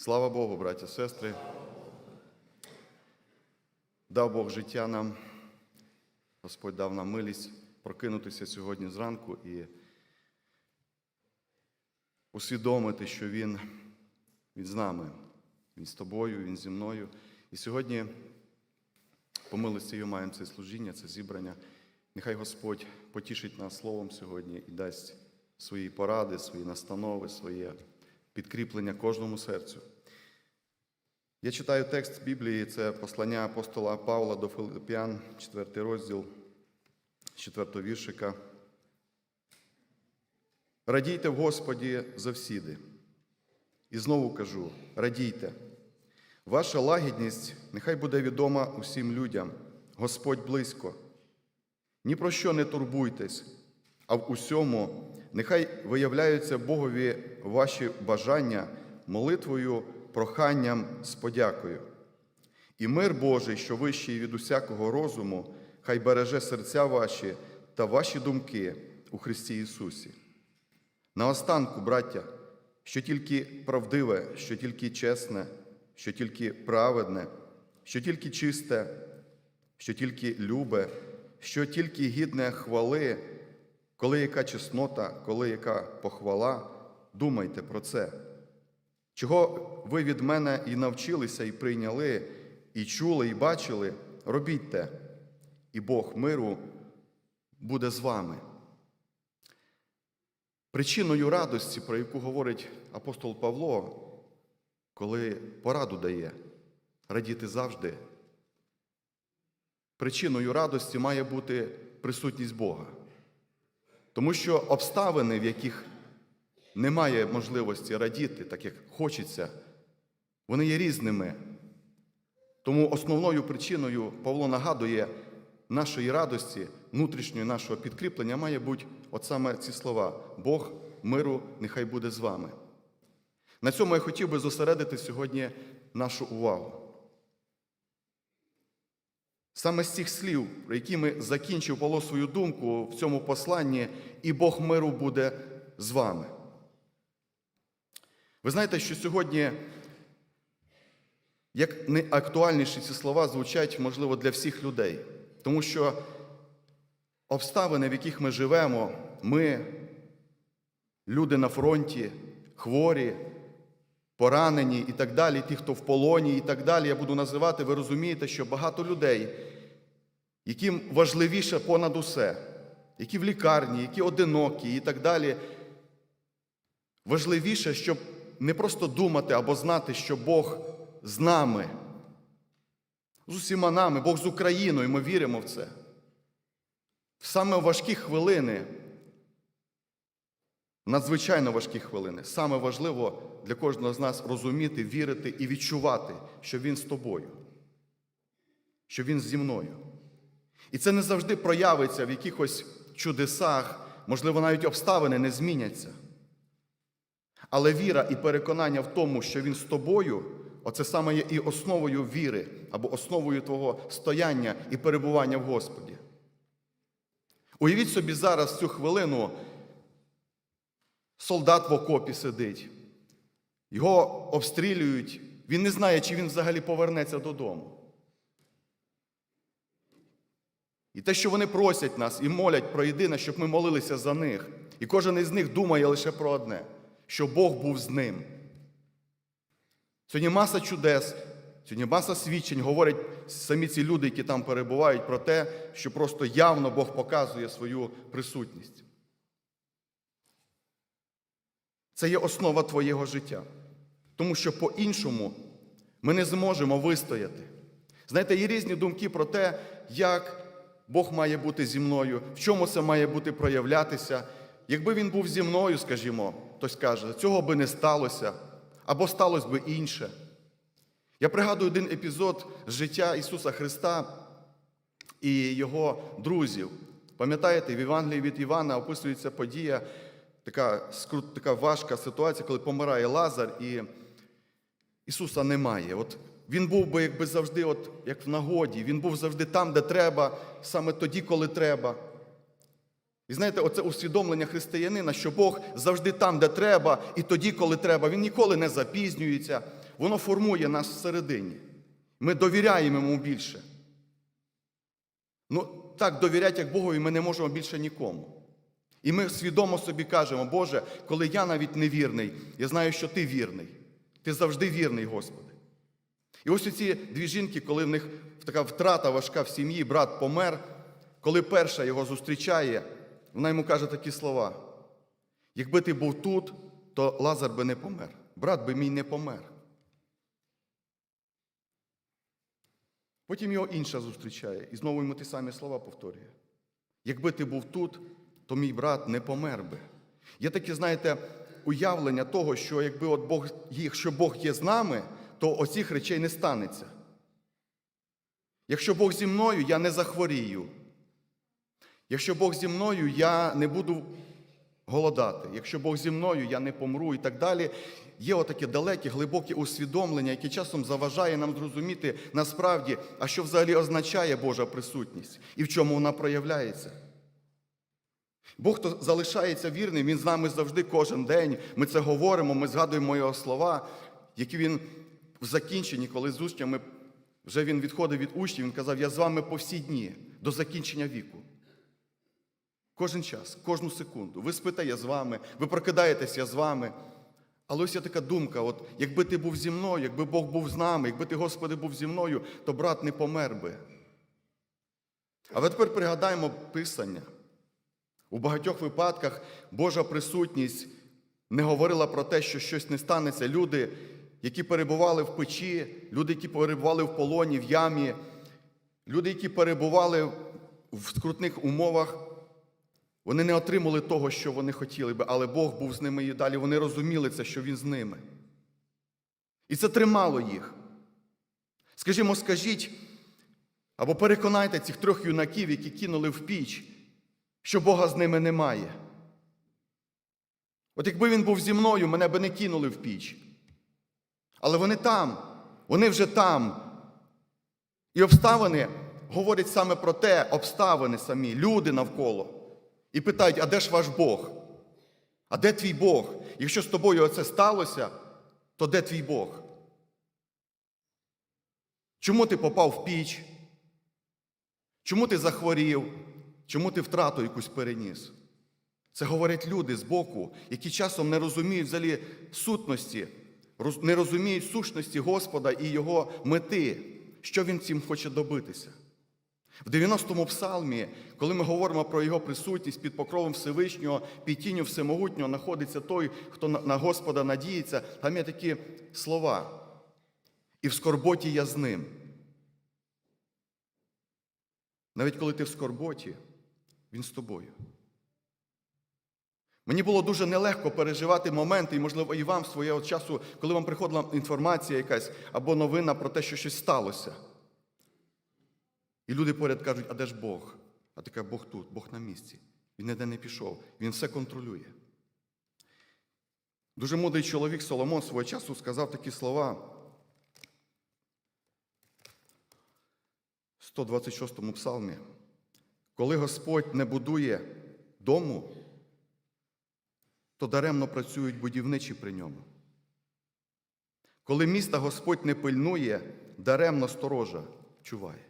Слава Богу, браті, сестри. Дав Бог життя нам. Господь дав нам милість прокинутися сьогодні зранку і усвідомити, що Він, Він з нами, Він з тобою, Він зі мною. І сьогодні, по милості його, маємо це служіння, це зібрання. Нехай Господь потішить нас словом сьогодні і дасть свої поради, свої настанови, своє підкріплення кожному серцю. Я читаю текст Біблії, це послання апостола Павла до Филиппіан, 4 розділ, з 4 віршика. Радійте в Господі завсіди. І знову кажу: радійте. Ваша лагідність нехай буде відома усім людям. Господь близько. Ні про що не турбуйтесь, а в усьому нехай виявляються Богові ваші бажання молитвою, проханням з подякою. І мир Божий, що вищий від усякого розуму, хай береже серця ваші та ваші думки у Христі Ісусі. Наостанку, браття, що тільки правдиве, що тільки чесне, що тільки праведне, що тільки чисте, що тільки любе, що тільки гідне хвали, коли яка чеснота, коли яка похвала, думайте про це. Чого ви від мене і навчилися, і прийняли, і чули, і бачили, робіть те, і Бог миру буде з вами. Причиною радості, про яку говорить апостол Павло, коли пораду дає радіти завжди, причиною радості має бути присутність Бога. Тому що обставини, в яких немає можливості радіти, так як хочеться, вони є різними. Тому основною причиною Павло нагадує нашої радості, внутрішньої нашого підкріплення має бути от саме ці слова: Бог миру нехай буде з вами. На цьому я хотів би зосередити сьогодні нашу увагу. Саме з цих слів, про які ми закінчив Павло свою думку в цьому посланні, і Бог миру буде з вами. Ви знаєте, що сьогодні, як найактуальніші ці слова звучать, можливо, для всіх людей, тому що обставини, в яких ми живемо, ми, люди на фронті, хворі, поранені і так далі, ті, хто в полоні і так далі, я буду називати, ви розумієте, що багато людей, яким важливіше понад усе, які в лікарні, які одинокі і так далі, важливіше, щоб не просто думати або знати, що Бог з нами, з усіма нами, Бог з Україною, ми віримо в це. Саме важкі хвилини, надзвичайно важкі хвилини, саме важливо для кожного з нас розуміти, вірити і відчувати, що Він з тобою, що Він зі мною. І це не завжди проявиться в якихось чудесах, можливо, навіть обставини не зміняться. Але віра і переконання в тому, що Він з тобою, оце саме є і основою віри або основою твого стояння і перебування в Господі. Уявіть собі зараз цю хвилину, солдат в окопі сидить, його обстрілюють, він не знає, чи він взагалі повернеться додому. І те, що вони просять нас і молять про єдине, щоб ми молилися за них. І кожен із них думає лише про одне, що Бог був з ним. Сьогодні маса чудес, сьогодні маса свідчень говорять самі ці люди, які там перебувають, про те, що просто явно Бог показує свою присутність. Це є основа твоєго життя. Тому що по-іншому ми не зможемо вистояти. Знаєте, є різні думки про те, як Бог має бути зі мною, в чому це має бути проявлятися. Якби він був зі мною, скажімо, хтось каже, цього би не сталося, або сталося би інше. Я пригадую один епізод з життя Ісуса Христа і Його друзів. Пам'ятаєте, в Євангелії від Івана описується подія, така, така важка ситуація, коли помирає Лазар, і Ісуса немає. От він був би якби завжди, от, як в нагоді, він був завжди там, де треба, саме тоді, коли треба. І знаєте, оце усвідомлення християнина, що Бог завжди там, де треба, і тоді, коли треба. Він ніколи не запізнюється. Воно формує нас всередині. Ми довіряємо йому більше. Ну, так довіряти, як Богові, ми не можемо більше нікому. І ми свідомо собі кажемо, Боже, коли я навіть невірний, я знаю, що ти вірний. Ти завжди вірний, Господи. І ось ці дві жінки, коли в них така втрата важка в сім'ї, брат помер, коли перша його зустрічає, вона йому каже такі слова: якби ти був тут, то Лазар би не помер. Брат би мій не помер. Потім його інша зустрічає і знову йому ті самі слова повторює. Якби ти був тут, то мій брат не помер би. Є таке, знаєте, уявлення того, що якби от Бог, якщо Бог є з нами, то оцих речей не станеться. Якщо Бог зі мною, я не захворію. Якщо Бог зі мною, я не буду голодати. Якщо Бог зі мною, я не помру і так далі. Є отаке далеке, глибоке усвідомлення, яке часом заважає нам зрозуміти насправді, а що взагалі означає Божа присутність і в чому вона проявляється. Бог, хто залишається вірним, Він з нами завжди кожен день. Ми це говоримо, ми згадуємо його слова, які він в закінченні, коли з учнями вже він відходив від учнів, він казав: Я з вами по всі дні, до закінчення віку. Кожен час, кожну секунду. Ви спите, я з вами, ви прокидаєтесь, я з вами. Але ось є така думка: от якби ти був зі мною, якби Бог був з нами, якби ти, Господи, був зі мною, то брат не помер би. Але тепер пригадаємо Писання. У багатьох випадках Божа присутність не говорила про те, що щось не станеться. Люди, які перебували в печі, люди, які перебували в полоні, в ямі, люди, які перебували в скрутних умовах, вони не отримали того, що вони хотіли би, але Бог був з ними і далі. Вони розуміли це, що Він з ними. І це тримало їх. Скажімо, скажіть або переконайте цих трьох юнаків, які кинули в піч, що Бога з ними немає. От якби він був зі мною, мене би не кинули в піч. Але вони там, вони вже там. І обставини говорять саме про те, обставини самі, люди навколо. І питають, а де ж ваш Бог? А де твій Бог? Якщо з тобою оце сталося, то де твій Бог? Чому ти попав в піч? Чому ти захворів? Чому ти втрату якусь переніс? Це говорять люди з боку, які часом не розуміють взагалі сутності, не розуміють сущності Господа і Його мети, що Він цим хоче добитися. В 90-му псалмі, коли ми говоримо про його присутність під покровом Всевишнього, під тінню Всемогутнього знаходиться той, хто на- Господа надіється, там є такі слова. І в скорботі я з ним. Навіть коли ти в скорботі, він з тобою. Мені було дуже нелегко переживати моменти, і, можливо, і вам свого часу, коли вам приходила інформація якась або новина про те, що щось сталося. І люди поряд кажуть, а де ж Бог? А кажеш, Бог тут, Бог на місці. Він ніде не пішов, він все контролює. Дуже мудрий чоловік Соломон свого часу сказав такі слова. В 126 псалмі. Коли Господь не будує дому, то даремно працюють будівничі при ньому. Коли міста Господь не пильнує, даремно сторожа чуває.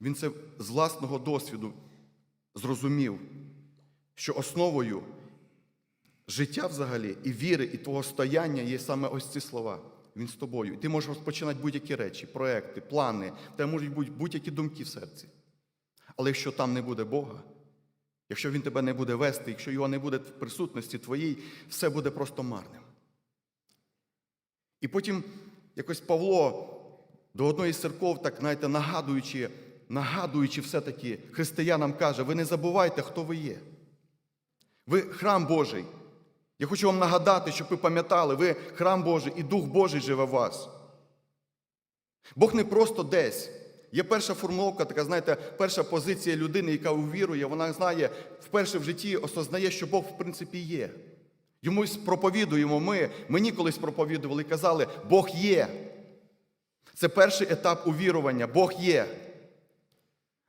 Він це з власного досвіду зрозумів, що основою життя взагалі і віри, і твого стояння є саме ось ці слова. Він з тобою. І ти можеш розпочинати будь-які речі, проекти, плани, тебе можуть бути будь-які думки в серці. Але якщо там не буде Бога, якщо Він тебе не буде вести, якщо його не буде в присутності твоїй, все буде просто марним. І потім якось Павло до одної з церков, так знаєте, нагадуючи, нагадуючи все-таки християнам каже, ви не забувайте, хто ви є. Ви храм Божий. Я хочу вам нагадати, щоб ви пам'ятали, ви храм Божий і Дух Божий живе в вас. Бог не просто десь. Є перша формуловка, така, знаєте, перша позиція людини, яка увірує, вона знає, вперше в житті осознає, що Бог в принципі є. Йому проповідуємо ми, мені колись проповідували і казали, Бог є. Це перший етап увірування, Бог є.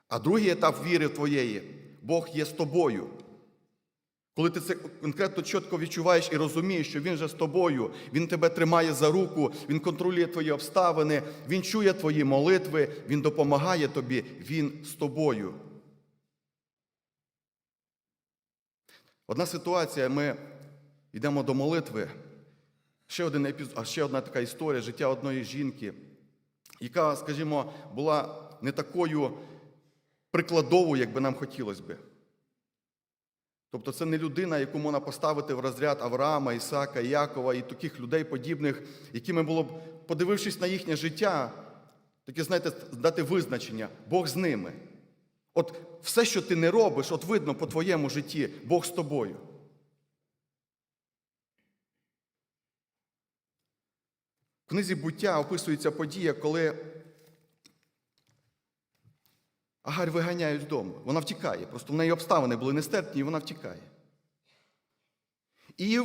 А другий етап віри твоєї Бог є з тобою. Коли ти це конкретно чітко відчуваєш і розумієш, що Він же з тобою, Він тебе тримає за руку, Він контролює твої обставини, Він чує твої молитви, Він допомагає тобі, Він з тобою. Одна ситуація, ми йдемо до молитви. Ще один епізод, а ще одна така історія життя одної жінки, яка, скажімо, була не такою прикладовою, як би нам хотілося би. Тобто це не людина, яку можна поставити в розряд Авраама, Ісака, Якова і таких людей подібних, якими було б, подивившись на їхнє життя, таке, знаєте, дати визначення, Бог з ними. От все, що ти не робиш, от видно по твоєму житті, Бог з тобою. В книзі буття описується подія, коли Агарь виганяють з дому. Вона втікає. Просто в неї обставини були нестерпні, і вона втікає. І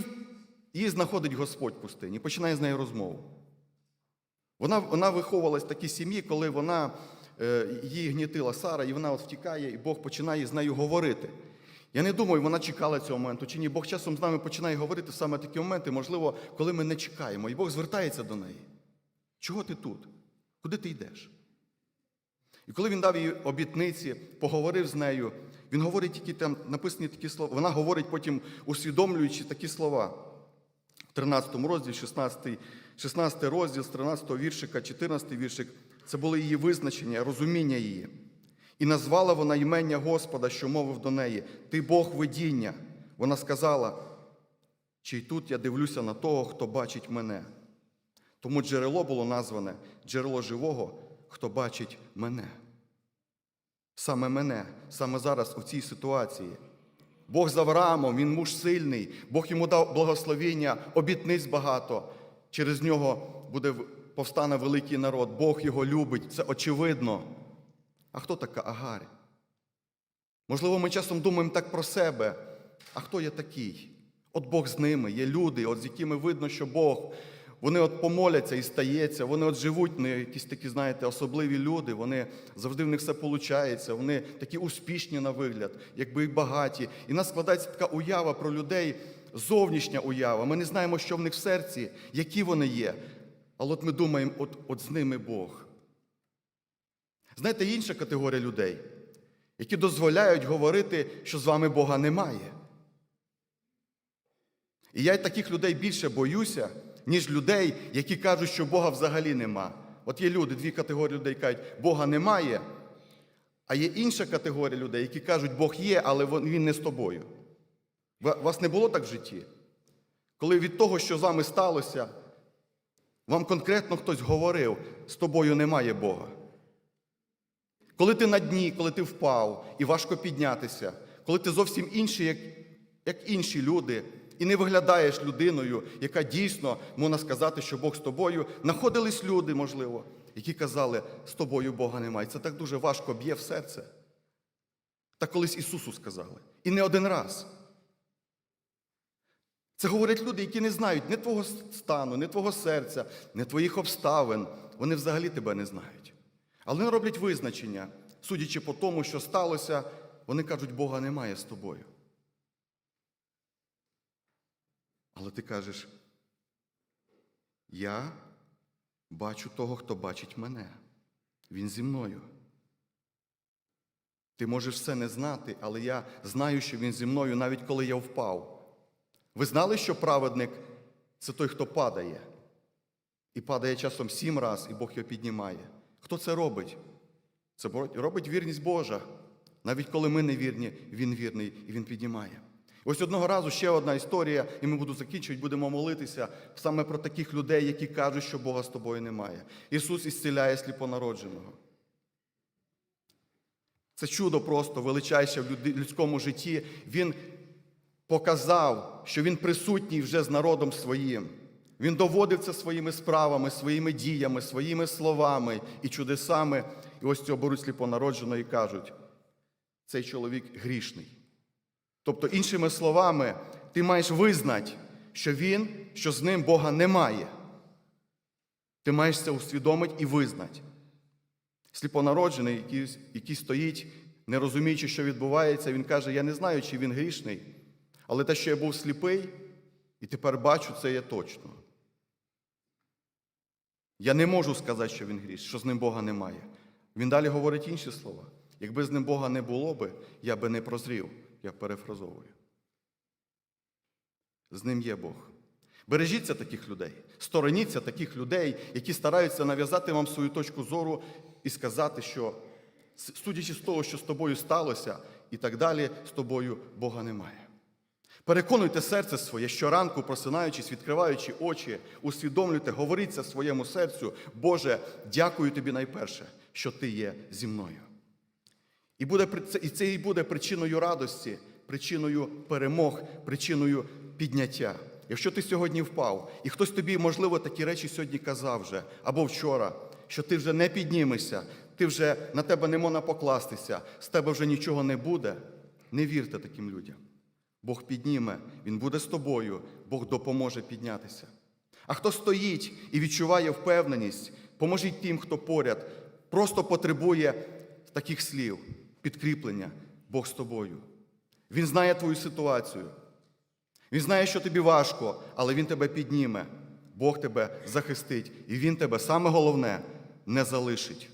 її, знаходить Господь в пустині, починає з нею розмову. Вона, вона виховувалась в такій сім'ї, коли вона, е, її гнітила Сара, і вона от втікає, і Бог починає з нею говорити. Я не думаю, вона чекала цього моменту чи ні. Бог часом з нами починає говорити саме такі моменти, можливо, коли ми не чекаємо. І Бог звертається до неї. Чого ти тут? Куди ти йдеш? І коли він дав їй обітниці, поговорив з нею, він говорить тільки там написані такі слова. Вона говорить потім, усвідомлюючи такі слова. В 13 розділі, 16, 16 розділ, з 13 віршика, 14 віршик, це були її визначення, розуміння її. І назвала вона імення Господа, що мовив до неї: Ти Бог видіння. Вона сказала, чи й тут я дивлюся на того, хто бачить мене. Тому джерело було назване джерело живого, хто бачить мене. Саме мене, саме зараз у цій ситуації. Бог з Авраамом, він муж сильний, Бог йому дав благословіння, обітниць багато. Через нього буде повстане великий народ. Бог його любить, це очевидно. А хто така Агарь? Можливо, ми часом думаємо так про себе. А хто я такий? От Бог з ними, є люди, от з якими видно, що Бог. Вони от помоляться і стається, вони от живуть, не якісь такі, знаєте, особливі люди, вони завжди в них все виходить, вони такі успішні на вигляд, якби і багаті. І нас складається така уява про людей, зовнішня уява. Ми не знаємо, що в них в серці, які вони є. Але от ми думаємо, от, от з ними Бог. Знаєте, інша категорія людей, які дозволяють говорити, що з вами Бога немає. І я таких людей більше боюся, ніж людей, які кажуть, що Бога взагалі нема. От є люди, дві категорії людей кажуть, Бога немає, а є інша категорія людей, які кажуть, Бог є, але Він не з тобою. Вас не було так в житті? Коли від того, що з вами сталося, вам конкретно хтось говорив, з тобою немає Бога. Коли ти на дні, коли ти впав і важко піднятися, коли ти зовсім інший, як, як інші люди, і не виглядаєш людиною, яка дійсно можна сказати, що Бог з тобою, знаходились люди, можливо, які казали, з тобою Бога немає. Це так дуже важко б'є в серце. Так колись Ісусу сказали. І не один раз. Це говорять люди, які не знають ні твого стану, ні твого серця, ні твоїх обставин. Вони взагалі тебе не знають. Але вони роблять визначення, судячи по тому, що сталося, вони кажуть, Бога немає з тобою. Але ти кажеш, я бачу того, хто бачить мене. Він зі мною. Ти можеш все не знати, але я знаю, що він зі мною, навіть коли я впав. Ви знали, що праведник це той, хто падає. І падає часом сім раз, і Бог його піднімає. Хто це робить? Це робить вірність Божа. Навіть коли ми не вірні, Він вірний і Він піднімає. Ось одного разу ще одна історія, і ми будемо закінчувати, будемо молитися саме про таких людей, які кажуть, що Бога з тобою немає. Ісус ісціляє сліпонародженого. Це чудо просто величайше в людському житті. Він показав, що він присутній вже з народом своїм. Він доводив це своїми справами, своїми діями, своїми словами і чудесами. І ось цього беруть сліпонародженого і кажуть, цей чоловік грішний. Тобто, іншими словами, ти маєш визнати, що він, що з ним Бога немає. Ти маєш це усвідомити і визнати. Сліпонароджений, який, який стоїть, не розуміючи, що відбувається, він каже: Я не знаю, чи він грішний, але те, що я був сліпий, і тепер бачу, це є точно. Я не можу сказати, що він гріш, що з ним Бога немає. Він далі говорить інші слова. Якби з ним Бога не було би, я би не прозрів, я перефразовую. З ним є Бог. Бережіться таких людей, стороніться таких людей, які стараються нав'язати вам свою точку зору і сказати, що, судячи з того, що з тобою сталося, і так далі, з тобою Бога немає. Переконуйте серце своє щоранку, просинаючись, відкриваючи очі, усвідомлюйте, говоріть це своєму серцю, Боже, дякую тобі найперше, що ти є зі мною. І, буде, і це і буде причиною радості, причиною перемог, причиною підняття. Якщо ти сьогодні впав, і хтось тобі, можливо, такі речі сьогодні казав вже, або вчора, що ти вже не піднімешся, ти вже на тебе не можна покластися, з тебе вже нічого не буде, не вірте таким людям. Бог підніме, Він буде з тобою, Бог допоможе піднятися. А хто стоїть і відчуває впевненість, поможіть тим, хто поряд, просто потребує таких слів, підкріплення, Бог з тобою. Він знає твою ситуацію. Він знає, що тобі важко, але Він тебе підніме. Бог тебе захистить, і Він тебе, саме головне, не залишить.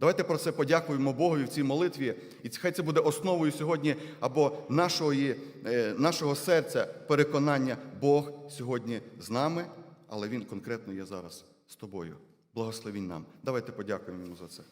Давайте про це подякуємо Богові в цій молитві, і хай це буде основою сьогодні або нашого, е, нашого серця переконання, Бог сьогодні з нами, але Він конкретно є зараз з тобою. Благословінь нам. Давайте подякуємо йому за це.